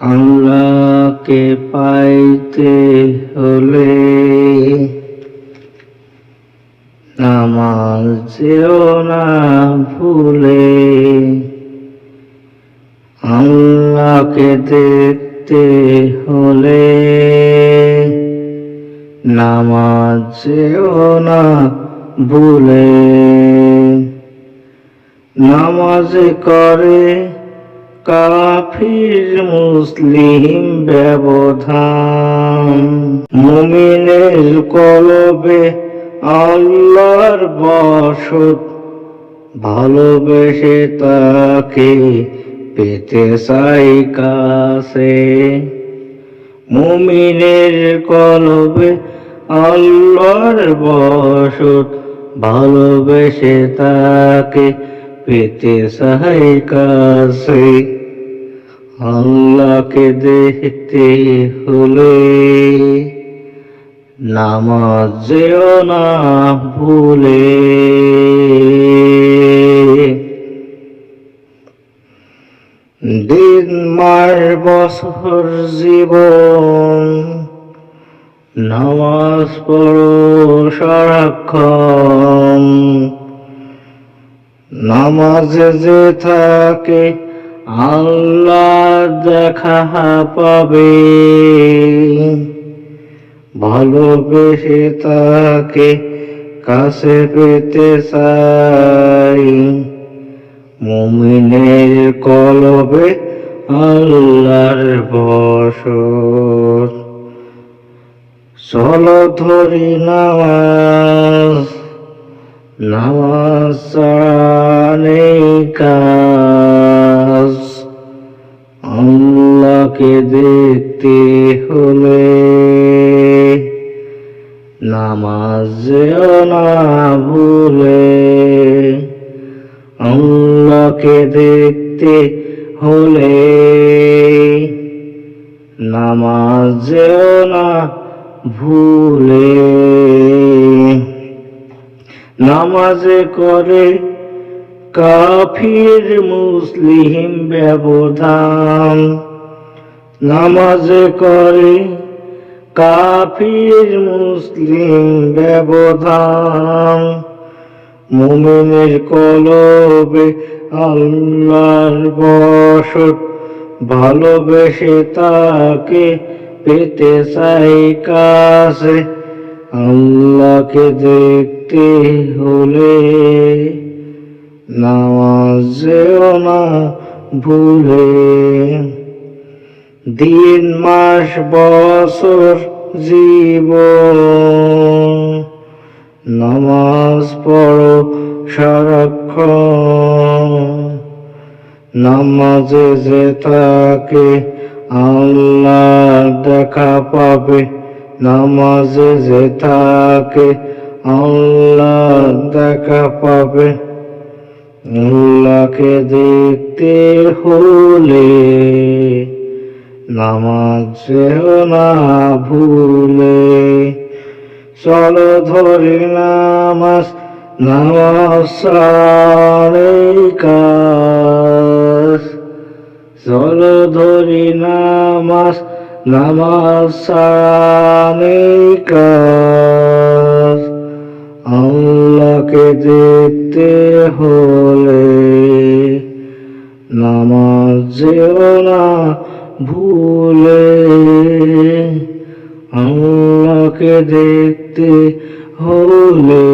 আল্লাহকে পাইতে হলে নামাজ যেও না ভুলে। আল্লাহকে দেখতে হলে নামাজ যেও না ভুলে। নামাজ করে কাফির মুসলিম ব্যবধান। মুমিনের কলবে আল্লাহর বসত। ভালোবেসে তাকে পেতে চাই কাছে। মুমিনের কলবে আল্লাহর বসত। ভালোবেসে তাকে পেতে চাই কাছে। আল্লাহকে দেখতে হলে নামাজ না ভুলে। দিন, মাস, বছর, জীবন নামাজ পড়ো সারাক্ষণ। নামাজ যে থাকে আল্লাহ দেখা পাবে। ভালোবেসে তাকে কাছে পেতে চাই। মুমিনের কলবে আল্লাহর বসত। চলো ধরি নামাজ। নামাজ নেই কাজ। আল্লাহকে দেখতে হলে নামাজ না ভুলে আল্লাহকে দেখতে হলে নামাজ না ভুলে নামাজে করে কাফির মুসলিম ব্যবধান নামাজে করে কাফির মুসলিম ব্যবধান। মুমিনের কলবে আল্লাহর বসত, ভালোবেসে তাকে পেতে চাই কাছে। আল্লাহকে দেখতে হলে নামাজেও না ভুলে দিন, মাস, বছর, জীবন। নামাজ পড়ো, সারাক্ষণ। নামাজে যে তাকে আল্লাহ দেখা পাবে, নামাজে যে তাকে আল্লাহ দেখা পাবে। আল্লাহকে দেখতে হলে নামাজ না ভুলে, চলো ধরে নামাজ নামাজ কাজ। চলো ধরি নামাজ নামাজ কাজ। আল্লাহকে দেখতে হলে ভুলে আল্লাহকে দেখতে হলে